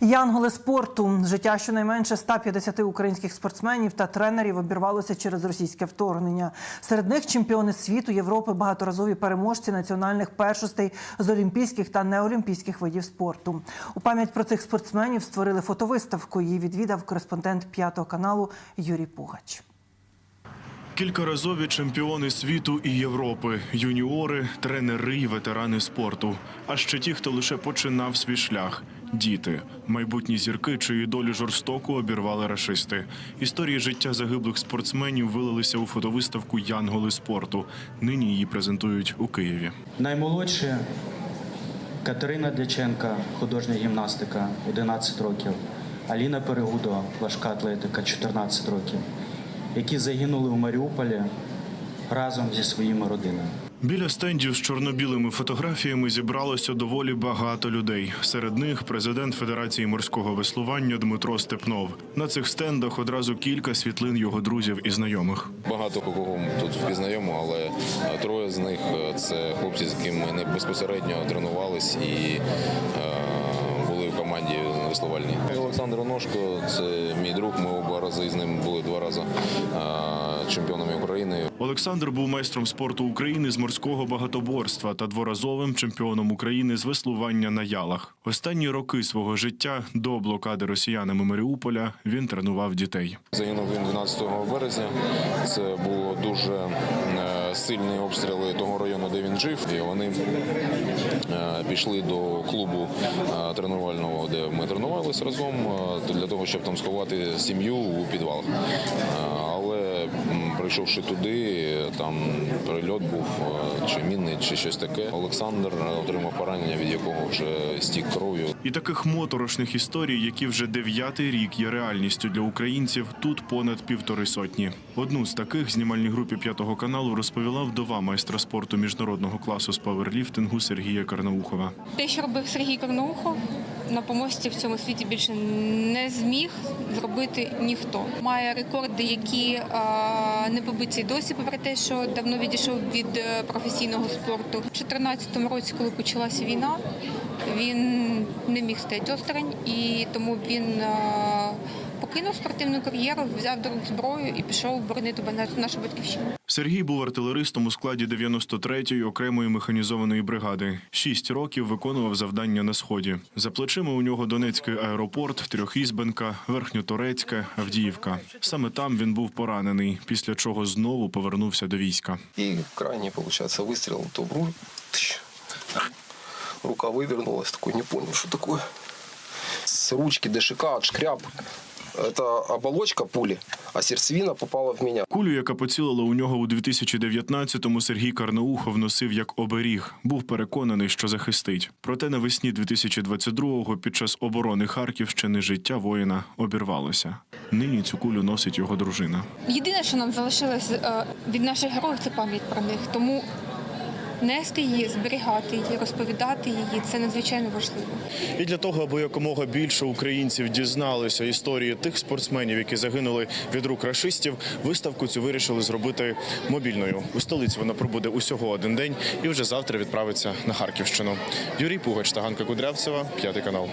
Янголи спорту життя щонайменше 150 українських спортсменів та тренерів обірвалося через російське вторгнення. Серед них чемпіони світу, Європи, багаторазові переможці національних першостей з олімпійських та неолімпійських видів спорту. У пам'ять про цих спортсменів створили фотовиставку. Її відвідав кореспондент п'ятого каналу Юрій Пугач. Кількаразові чемпіони світу і Європи, юніори, тренери і ветерани спорту. А ще ті, хто лише починав свій шлях. Діти, майбутні зірки, чиї долі жорстоко обірвали рашисти. Історії життя загиблих спортсменів вилилися у фотовиставку Янголи спорту. Нині її презентують у Києві. Наймолодші Катерина Дяченка, художня гімнастика, 11 років. Аліна Перегудо, важка атлетика, 14 років, які загинули у Маріуполі разом зі своїми родинами. Біля стендів з чорно-білими фотографіями зібралося доволі багато людей. Серед них президент Федерації морського веслування Дмитро Степнов. На цих стендах одразу кілька світлин його друзів і знайомих. Багато кого тут впізнаємо, але троє з них е, це хлопці, з якими ми не безпосередньо тренувались і е, в команді веслувальній. Олександр Оношко це мій друг. Ми оба рази з ним були два рази чемпіонами України. Олександр був майстром спорту України з морського багатоборства та дворазовим чемпіоном України з веслування на ялах. Останні роки свого життя до блокади росіянами Маріуполя він тренував дітей. Загинув він 12 березня. Це було дуже е, сильні обстріли того району, де він жив. І вони е, пішли до клубу е, тренувального, де ми тренувалися разом, е, для того, щоб там сховати сім'ю у підвалах. Але прийшовши туди, там прильот був чи мінний, чи щось таке. Олександр отримав поранення, від якого вже стік кров'ю. І таких моторошних історій, які вже дев'ятий рік є реальністю для українців, тут понад півтори сотні. Одну з таких знімальній групі п'ятого каналу розповіла вдова майстра спорту міжнародного класу з паверліфтингу Сергія Карнаухова. Те, що робив Сергій Карнаухов, на помості в цьому світі більше не зміг зробити ніхто. Має рекорди, які не побиті досі, попри те, що давно відійшов від е, професійного спорту. У 2014 році, коли почалася війна, він не міг стати осторонь, і тому він покинув спортивну кар'єру, взяв до рук зброю і пішов боронити нашу батьківщину. Сергій був артилеристом у складі 93-ї окремої механізованої бригади. Шість років виконував завдання на сході. За плечима у нього Донецький аеропорт, Трьохізбенка, Верхньоторецька, Авдіївка. Саме там він був поранений, після чого знову повернувся до війська. И крайний, получается, выстрел, то в руль Тыщ. Рука вывернулась, такой не понял, что такое. С ручки ДШК отшкряб. Это оболочка пули, а сердцевина попала в меня. Кулю, яка поцілила у нього у 2019-му, Сергій Карнаухов носив як оберіг. Був переконаний, що захистить. Проте навесні 2022-го під час оборони Харківщини життя воїна обірвалося. Нині цю кулю носить його дружина. Єдине, що нам залишилось е, від наших героїв, це пам'ять про них. Тому нести її, зберігати її, розповідати її це надзвичайно важливо. І для того, аби якомога більше українців дізналися історії тих спортсменів, які загинули від рук рашистів, виставку цю вирішили зробити мобільною. У столиці вона пробуде усього один день і вже завтра відправиться на Харківщину. Юрій Пугач та Ганка Кудрявцева, п'ятий канал.